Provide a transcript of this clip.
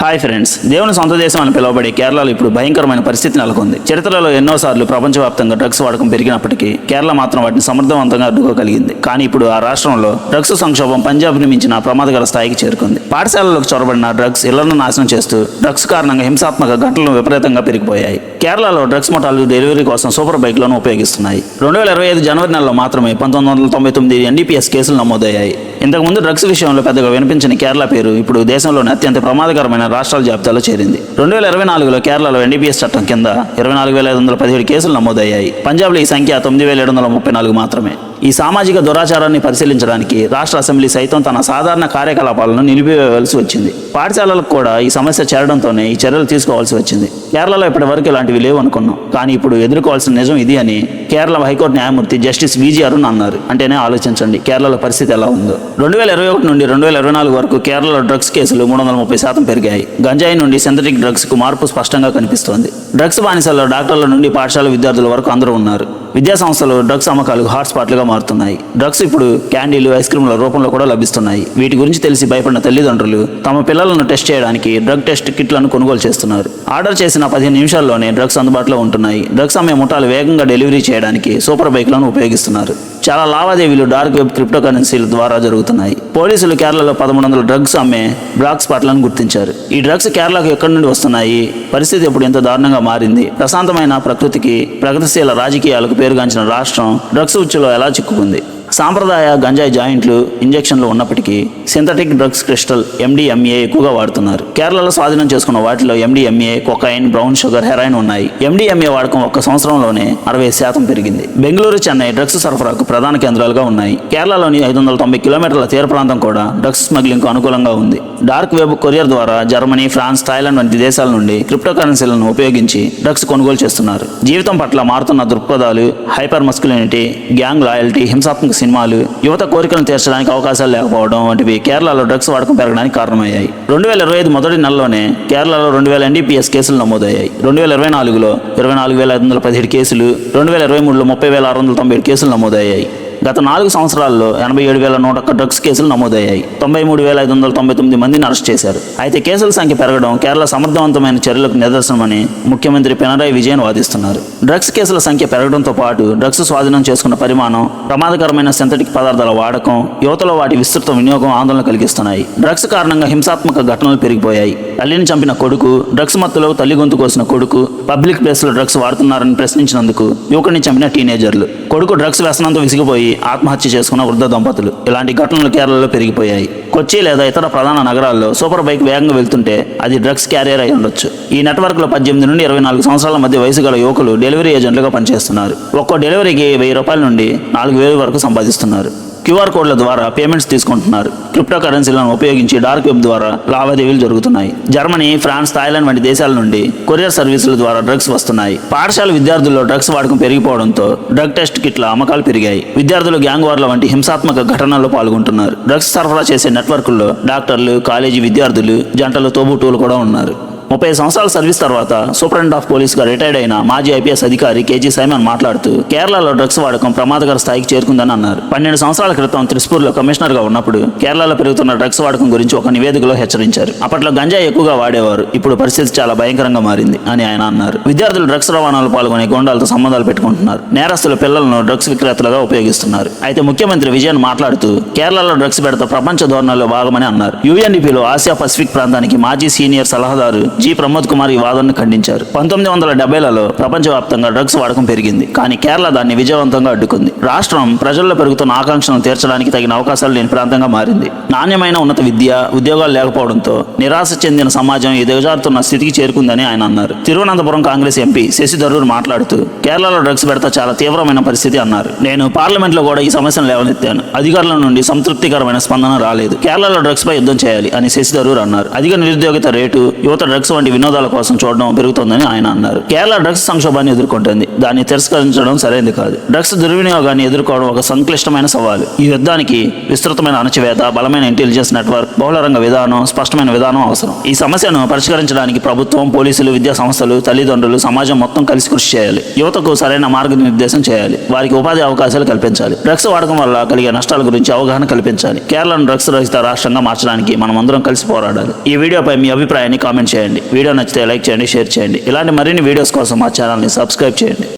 Hi friends దేవుని సొంత దేశం అని పిలువబడే కేరళలో ఇప్పుడు భయంకరమైన పరిస్థితి నెలకొంది. చరిత్రలో ఎన్నోసార్లు ప్రపంచవ్యాప్తంగా డ్రగ్స్ వాడకం పెరిగినప్పటికీ కేరళ మాత్రం వాటిని సమర్థవంతంగా అడ్డుకోగలిగింది. కానీ ఇప్పుడు ఆ రాష్ట్రంలో డ్రగ్స్ సంక్షోభం పంజాబ్ని మించిన ప్రమాదకర స్థాయికి చేరుకుంది. పాఠశాలలకు చొరబడిన డ్రగ్స్ ఇళ్ళను నాశనం చేస్తూ డ్రగ్స్ కారణంగా హింసాత్మక ఘటనలు విపరీతంగా పెరిగిపోయాయి. కేరళలో డ్రగ్స్ ముఠాలు డెలివరీ కోసం సూపర్ బైక్లను ఉపయోగిస్తున్నాయి. రెండు వేల ఇరవై ఐదు జనవరి నెలలో మాత్రమే పంతొమ్మిది వందల తొంభై తొమ్మిది ఎన్డీపీఎస్ కేసులు నమోదయ్యాయి. ఇంతకుముందు డ్రగ్స్ విషయంలో పెద్దగా వినిపించిన కేరళ పేరు ఇప్పుడు దేశంలోని అత్యంత ప్రమాదకరమైన రాష్ట్రాల జాబితాలో చేరింది. రెండు వేల ఇరవై నాలుగులో కేరళలో ఎన్డీపీఎస్ చట్టం కింద ఇరవై నాలుగు వేల ఐదు వందల పదిహేడు కేసులు నమోదయ్యాయి. పంజాబ్లో ఈ సంఖ్య తొమ్మిది వేల ఏడు వందల ముప్పై నాలుగు మాత్రమే. ఈ సామాజిక దురాచారాన్ని పరిశీలించడానికి రాష్ట్ర అసెంబ్లీ సైతం తన సాధారణ కార్యకలాపాలను నిలిపివేయవలసి వచ్చింది. పాఠశాలలకు కూడా ఈ సమస్య చేరడంతోనే ఈ చర్యలు తీసుకోవాల్సి వచ్చింది. కేరళలో ఇప్పటివరకు ఇలాంటివి లేవు అనుకున్నాం. కానీ ఇప్పుడు ఎదుర్కోవాల్సిన నిజం ఇది అని కేరళ హైకోర్టు న్యాయమూర్తి జస్టిస్ విజి అరుణ్ అన్నారు. అంటేనే ఆలోచించండి కేరళలో పరిస్థితి ఎలా ఉందో. రెండు వేల ఇరవై ఒకటి నుండి రెండు వేల ఇరవై నాలుగు వరకు కేరళలో డ్రగ్స్ కేసులు మూడు వందల ముప్పై శాతం పెరిగాయి. గంజాయి నుండి సింథటిక్ డ్రగ్స్కు మార్పు స్పష్టంగా కనిపిస్తోంది. డ్రగ్స్ బానిసల్లో డాక్టర్ల నుండి పాఠశాల విద్యార్థుల వరకు అందరూ ఉన్నారు. విద్యా సంస్థలు డ్రగ్స్ అమ్మకాలు హాట్స్పాట్లుగా మారుతున్నాయి. డ్రగ్స్ ఇప్పుడు క్యాండీలు ఐస్ క్రీమ్ల రూపంలో కూడా లభిస్తున్నాయి. వీటి గురించి తెలిసి భయపడిన తల్లిదండ్రులు తమ పిల్లలను టెస్ట్ చేయడానికి డ్రగ్ టెస్ట్ కిట్లను కొనుగోలు చేస్తున్నారు. ఆర్డర్ చేసిన పదిహేను నిమిషాల్లోనే డ్రగ్స్ అందుబాటులో ఉంటున్నాయి. డ్రగ్స్ అమ్మే ముఠాలు వేగంగా డెలివరీ చేయడానికి సూపర్ బైక్లను ఉపయోగిస్తున్నారు. చాలా లావాదేవీలు డార్క్ వెబ్ క్రిప్టో కరెన్సీల ద్వారా జరుగుతున్నాయి. పోలీసులు కేరళలో పదమూడు వందల డ్రగ్స్ అమ్మే బ్లాక్ స్పాట్లను గుర్తించారు. ఈ డ్రగ్స్ కేరళకు ఎక్కడి నుండి వస్తున్నాయి? పరిస్థితి ఇప్పుడు ఎంత దారుణంగా మారింది? ప్రశాంతమైన ప్రకృతికి ప్రగతిశీల రాజకీయాలకు పేరుగాంచిన రాష్ట్రం డ్రగ్స్ ఉచ్చులో ఎలా చిక్కుకుంది? సాంప్రదాయ గంజాయి జాయింట్లు ఇంజెక్షన్లు ఉన్నప్పటికీ సింథటిక్ డ్రగ్స్ క్రిస్టల్ ఎండిఎంఏ ఎక్కువగా వాడుతున్నారు. కేరళలో స్వాధీనం చేసుకున్న వాటిలో MDMA cocaine brown sugar heroin ఉన్నాయి. ఎండిఎంఏ వాడకం ఒక్క సంవత్సరంలోనే అరవై శాతం పెరిగింది. బెంగళూరు చెన్నై డ్రగ్స్ సరఫరాకు ప్రధాన కేంద్రాలుగా ఉన్నాయి. కేరళలోని ఐదు వందల తొంభై కిలోమీటర్ల తీర ప్రాంతం కూడా డ్రగ్స్ స్మగ్లింగ్కు అనుకూలంగా ఉంది. డార్క్ వెబ్ కొరియర్ ద్వారా జర్మనీ ఫ్రాన్స్ థాయిలాండ్ వంటి దేశాల నుండి క్రిప్టో కరెన్సీలను ఉపయోగించి డ్రగ్స్ కొనుగోలు చేస్తున్నారు. జీవితం పట్ల మారుతున్న దృక్పథాలు హైపర్ మస్కులినిటీ గ్యాంగ్ లాయల్టీ హింసాత్మక సినిమాలు యువత కోరికలను తీర్చడానికి అవకాశాలు లేకపోవడం వంటివి కేరళలో డ్రగ్స్ వాడకం పెరగడానికి కారణమయ్యాయి. రెండు వేల ఇరవై ఐదు మొదటి నెలలోనే కేరళలో రెండు వేల ఎన్డీపీఎస్ కేసులు నమోదయ్యాయి. రెండు వేల ఇరవై నాలుగులో ఇరవై నాలుగు వేల ఐదు వందల పదిహేడు కేసులు రెండు వేల ఇరవై మూడులో ముప్పై వేల ఆరు వందల తొంభై ఏడు కేసులు నమోదయ్యాయి. గత నాలుగు సంవత్సరాల్లో ఎనభై ఏడు వేల నూట ఒక్క డ్రగ్స్ కేసులు నమోదయ్యాయి. తొంభై మూడు వేల ఐదు వందల తొంభై తొమ్మిది మందిని అరెస్ట్ చేశారు. అయితే కేసుల సంఖ్య పెరగడం కేరళ సమర్థవంతమైన చర్యలకు నిదర్శనమని ముఖ్యమంత్రి పినరాయి విజయన్ వాదిస్తున్నారు. డ్రగ్స్ కేసుల సంఖ్య పెరగడంతో పాటు డ్రగ్స్ స్వాధీనం చేసుకున్న పరిమాణం ప్రమాదకరమైన సింథటిక్ పదార్థాల వాడకం యువతలో వాటి విస్తృత వినియోగం ఆందోళన కలిగిస్తున్నాయి. డ్రగ్స్ కారణంగా హింసాత్మక ఘటనలు పెరిగిపోయాయి. తల్లిని చంపిన కొడుకు డ్రగ్స్ మత్తులో తల్లి గొంతు కోసిన కొడుకు పబ్లిక్ ప్లేస్లో డ్రగ్స్ వాడుతున్నారని ప్రశ్నించినందుకు యువకుడిని చంపిన టీనేజర్లు కొడుకు డ్రగ్స్ వ్యసనంతో విసిగిపోయి ఆత్మహత్య చేసుకున్న వృద్ధ దంపతులు. ఇలాంటి ఘటనలు కేరళలో పెరిగిపోయాయి. కొచ్చి లేదా ఇతర ప్రధాన నగరాల్లో సూపర్ బైక్ వేగంగా వెళ్తుంటే అది డ్రగ్స్ క్యారియర్ అయి ఉండొచ్చు. ఈ నెట్వర్క్లో పద్దెనిమిది నుండి ఇరవై నాలుగు సంవత్సరాల మధ్య వయసు గల యువకులు డెలివరీ ఏజెంట్లుగా పనిచేస్తున్నారు. ఒక్కో డెలివరీకి వెయ్యి రూపాయల నుండి నాలుగు వేలు వరకు సంపాదిస్తున్నారు. క్యూఆర్ కోడ్ల ద్వారా పేమెంట్స్ తీసుకుంటున్నారు. క్రిప్టో కరెన్సీలను ఉపయోగించి డార్క్ వెబ్ ద్వారా లావాదేవీలు జరుగుతున్నాయి. జర్మనీ ఫ్రాన్స్ థాయిలాండ్ వంటి దేశాల నుండి కొరియర్ సర్వీసుల ద్వారా డ్రగ్స్ వస్తున్నాయి. పాఠశాల విద్యార్థుల్లో డ్రగ్స్ వాడకం పెరిగిపోవడంతో డ్రగ్ టెస్ట్ కిట్ల అమ్మకాలు పెరిగాయి. విద్యార్థులు గ్యాంగ్ వార్ల వంటి హింసాత్మక ఘటనల్లో పాల్గొంటున్నారు. డ్రగ్స్ సరఫరా చేసే నెట్వర్క్ల్లో డాక్టర్లు కాలేజీ విద్యార్థులు జంటలు తోబుటూలు కూడా ఉన్నారు. ముప్పై సంవత్సరాల సర్వీస్ తర్వాత సూపరింటెండెంట్ ఆఫ్ పోలీస్గా రిటైర్డ్ అయిన మాజీ ఐపీఎస్ అధికారి కేజీ సైమన్ మాట్లాడుతూ కేరళలో డ్రగ్స్ వాడకం ప్రమాదకర స్థాయికి చేరుకుందని అన్నారు. పన్నెండు సంవత్సరాల క్రితం త్రిస్పూర్లో కమిషనర్గా ఉన్నప్పుడు కేరళలో పెరుగుతున్న డ్రగ్స్ వాడకం గురించి ఒక నివేదికలో హెచ్చరించారు. అప్పట్లో గంజాయి ఎక్కువగా వాడేవారు ఇప్పుడు పరిస్థితి చాలా భయంకరంగా మారింది అని ఆయన అన్నారు. విద్యార్థులు డ్రగ్స్ రవాణాలో పాల్గొనే గోండాలతో సంబంధాలు పెట్టుకుంటున్నారు. నేరస్తుల పిల్లలను డ్రగ్స్ విక్రేతలుగా ఉపయోగిస్తున్నారు. అయితే ముఖ్యమంత్రి విజయన్ మాట్లాడుతూ కేరళలో డ్రగ్స్ పెడత ప్రపంచ ధోరణిలో భాగమని అన్నారు. యుఎన్డిపిలో ఆసియా పసిఫిక్ ప్రాంతానికి మాజీ సీనియర్ సలహాదారు జి ప్రమోద్ కుమార్ ఈ వాదనను ఖండించారు. పంతొమ్మిది వందల డెబ్బైలలో ప్రపంచవ్యాప్తంగా డ్రగ్స్ వాడకం పెరిగింది. కానీ కేరళ దాన్ని విజయవంతంగా అడ్డుకుంది. రాష్ట్రం ప్రజల్లో పెరుగుతున్న ఆకాంక్షలను తీర్చడానికి తగిన అవకాశాలు లేని ప్రాంతంగా మారింది. నాణ్యమైన ఉన్నత విద్య ఉద్యోగాలు లేకపోవడంతో నిరాశ చెందిన సమాజం ఈ దిగజారుతున్న స్థితికి చేరుకుందని ఆయన అన్నారు. తిరువనంతపురం కాంగ్రెస్ ఎంపీ శశి థరూర్ మాట్లాడుతూ కేరళలో డ్రగ్స్ పెడతా చాలా తీవ్రమైన పరిస్థితి అన్నారు. నేను పార్లమెంట్లో కూడా ఈ సమస్యను లేవనెత్తాను. అధికారుల నుండి సంతృప్తికరమైన స్పందన రాలేదు. కేరళలో డ్రగ్స్ పై యుద్ధం చేయాలి అని శశి థరూర్ అన్నారు. అధిక నిరుద్యోగిత రేటు యువత డ్రగ్స్ డ్రగ్స్ వంటి వినోదాల కోసం చూడడం పెరుగుతోందని ఆయన అన్నారు. కేరళ డ్రగ్స్ సంక్షోభాన్ని ఎదుర్కొంటుంది. దాన్ని తిరస్కరించడం సరైనది కాదు. డ్రగ్స్ దుర్వినియోగాన్ని ఎదుర్కోవడం ఒక సంక్లిష్టమైన సవాలు. ఈ యుద్ధానికి విస్తృతమైన అణచివేత బలమైన ఇంటెలిజెన్స్ నెట్వర్క్ బహుళరంగ విధానం స్పష్టమైన విధానం అవసరం. ఈ సమస్యను పరిష్కరించడానికి ప్రభుత్వం పోలీసులు విద్యా సంస్థలు తల్లిదండ్రులు సమాజం మొత్తం కలిసి కృషి చేయాలి. యువతకు సరైన మార్గనిర్దేశం చేయాలి. వారికి ఉపాధి అవకాశాలు కల్పించాలి. డ్రగ్స్ వాడకం వల్ల కలిగే నష్టాల గురించి అవగాహన కల్పించాలి. కేరళను డ్రగ్స్ రహిత రాష్ట్రంగా మార్చడానికి మనం అందరం కలిసి పోరాడాలి. ఈ వీడియోపై మీ అభిప్రాయాన్ని కామెంట్ చేయండి. వీడియో నచ్చితే లైక్ చేయండి షేర్ చేయండి. ఇలాంటి మరిన్ని వీడియోస్ కోసం మా ఛానల్ని సబ్స్క్రైబ్ చేయండి.